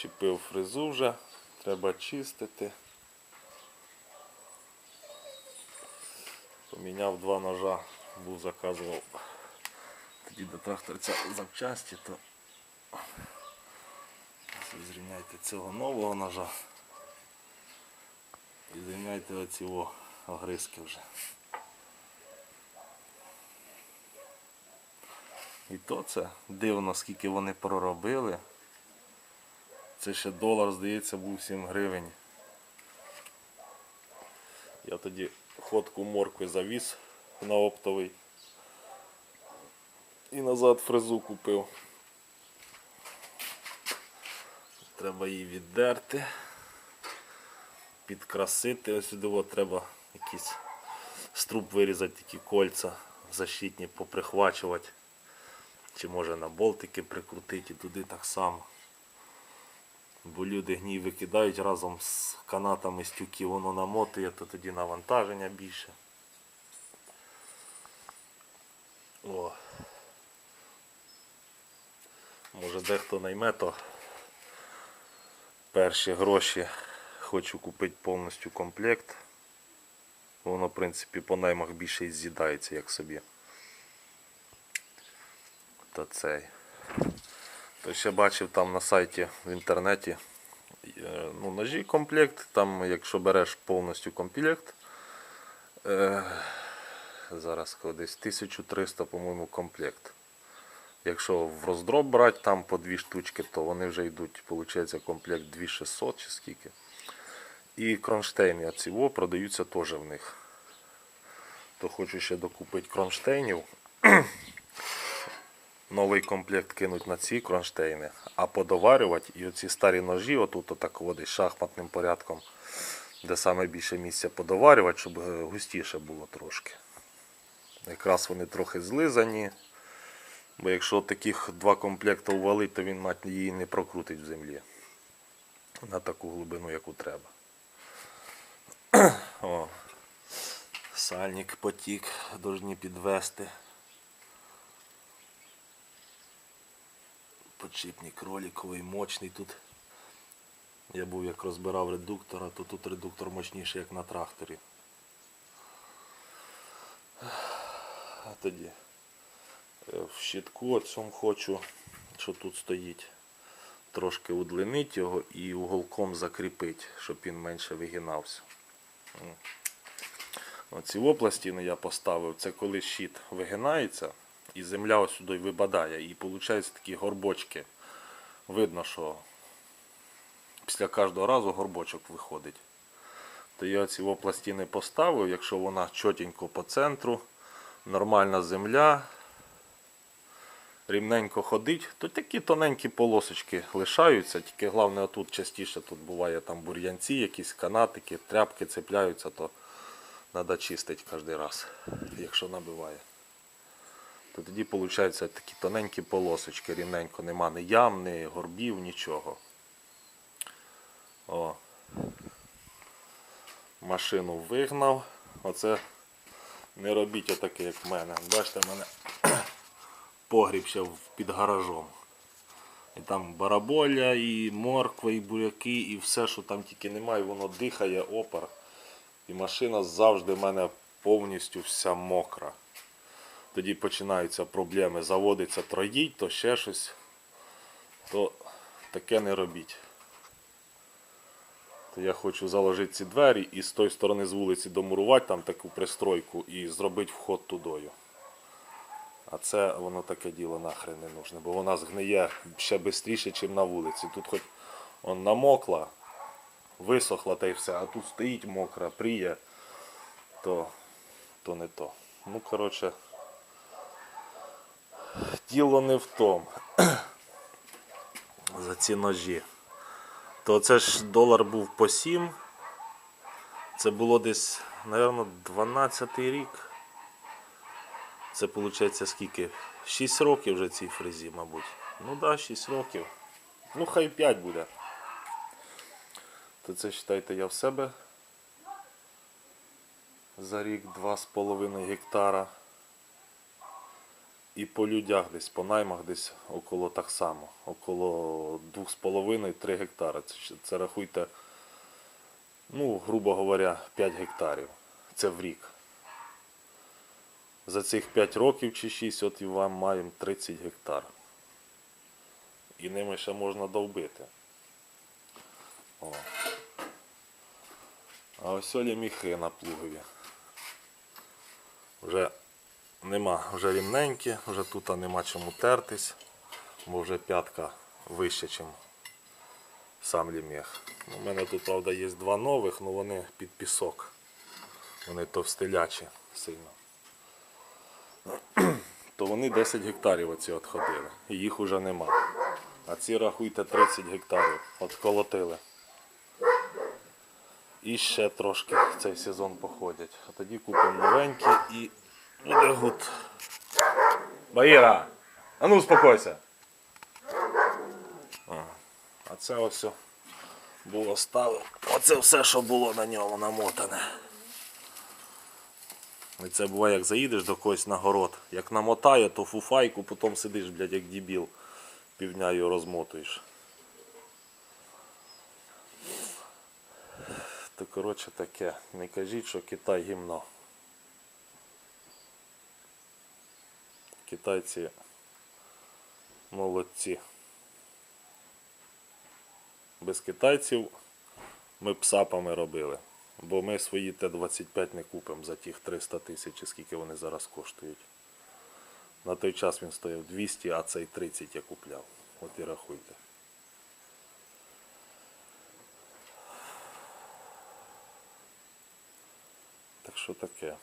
Чіпив фрезу вже, треба чистити. Поміняв два ножа, був заказував тоді до тракторця запчасті, то зрівняйте цього нового ножа і зрівняйте оці огризки вже. І то це дивно, скільки вони проробили. Це ще долар, здається, був 7 гривень. Я тоді ходку моркви завіз на оптовий і назад фрезу купив. Треба її віддерти, підкрасити. Ось сюди треба якийсь струп вирізати, такі кольця защитні, поприхвачувати. Чи може на болтики прикрутити і туди так само. Бо люди гній викидають разом з канатами стюки, воно намотує, то тоді навантаження більше. О. Може дехто найме, то перші гроші хочу купити повністю комплект. Воно, в принципі, по наймах більше і з'їдається, як собі. Та цей. То ще бачив там на сайті в інтернеті е, ну, ножі комплект. Там, якщо береш повністю комплект, е, зараз десь 1300, по-моєму, комплект. Якщо в роздроб брати там по дві штучки, то вони вже йдуть, виходить, комплект 2600 чи скільки. І кронштейни оці во продаються теж в них. То хочу ще докупити кронштейнів. Новий комплект кинуть на ці кронштейни, а подоварювати і оці старі ножі, отут отак от, десь шахматним порядком, де саме більше місця подоварювати, щоб е, густіше було трошки. Якраз вони трохи злизані. Бо якщо таких два комплекти увалить, то він мать її не прокрутить в землі. На таку глибину, яку треба. О, сальник потік, повинні підвести. Подшипник роликовий, мощний тут. Я був як розбирав редуктора, то тут редуктор мощніший, як на тракторі. А тоді е, в щитку цьому хочу, що тут стоїть, трошки удлинити його і уголком закріпити, щоб він менше вигинався. Оці опластини я поставив, це коли щит вигинається і земля ось сюди випадає. І виходить такі горбочки. Видно, що після кожного разу горбочок виходить. То я ці опластини поставив, якщо вона чотенько по центру, нормальна земля, рівненько ходить, то такі тоненькі полосочки лишаються, тільки головне тут частіше тут буває там бур'янці, якісь канатики, тряпки цепляються, то треба чистити кожен раз, якщо набиває. То тоді виходить такі тоненькі полосочки, рівненько, нема ні ям, ні горбів, нічого. О. Машину вигнав. Оце не робіть отаке, як в мене. Бачите, в мене погріб ще під гаражом. І там бараболя, і морква, і буряки, і все, що там тільки немає, воно дихає, опар. І машина завжди в мене повністю вся мокра. Тоді починаються проблеми. Заводиться троїть, то ще щось. То таке не робіть. То я хочу заложити ці двері і з тої сторони з вулиці домурувати там таку пристройку і зробити вход тудою. А це воно таке діло нахрен не нужне, бо вона згниє ще швидше, ніж на вулиці. Тут хоч он намокла, висохла та й все, а тут стоїть мокра, пріє, то, то не то. Ну, коротше, діло не в тому. За ці ножі. То це ж долар був по 7. Це було десь, мабуть, 12 рік. Це виходить скільки? 6 років вже цій фрезі, мабуть. Ну так, да, 6 років. Ну, хай 5 буде. То це вважайте, я в себе за рік 2,5 гектара. І по людях десь, по наймах десь около так само. Около 2,5-3 гектара. Це, це рахуйте, ну, грубо говоря, 5 гектарів. Це в рік. За цих 5 років чи 6 от і вам маємо 30 гектар. І ними ще можна довбити. О. А ось олі міхи на плугові. Вже нема, вже рівненькі, вже тут нема чому тертись, бо вже п'ятка вище, ніж сам лімех. У мене тут, правда, є два нових, але вони під пісок. Вони товстелячі сильно. То вони 10 гектарів оці отходили. І їх уже нема. А ці рахуйте 30 гектарів. Отколотили. І ще трошки цей сезон походять. А тоді купимо новенькі і буде гуд. Баїра! А ну успокойся. А, а це ось було ставив. Оце все, що було на ньому намотане. І це буває, як заїдеш до когось на город. Як намотає, то фуфайку, потім сидиш, блядь, як дебіл. Півдня його розмотуєш. То коротше таке. Не кажіть, що Китай гімно. Китайці молодці. Без китайців ми б сапами робили. Бо ми свої Т-25 не купимо за тих 300 тисяч, скільки вони зараз коштують. На той час він стояв 200, а цей 30 я купляв. От і рахуйте. Так що таке.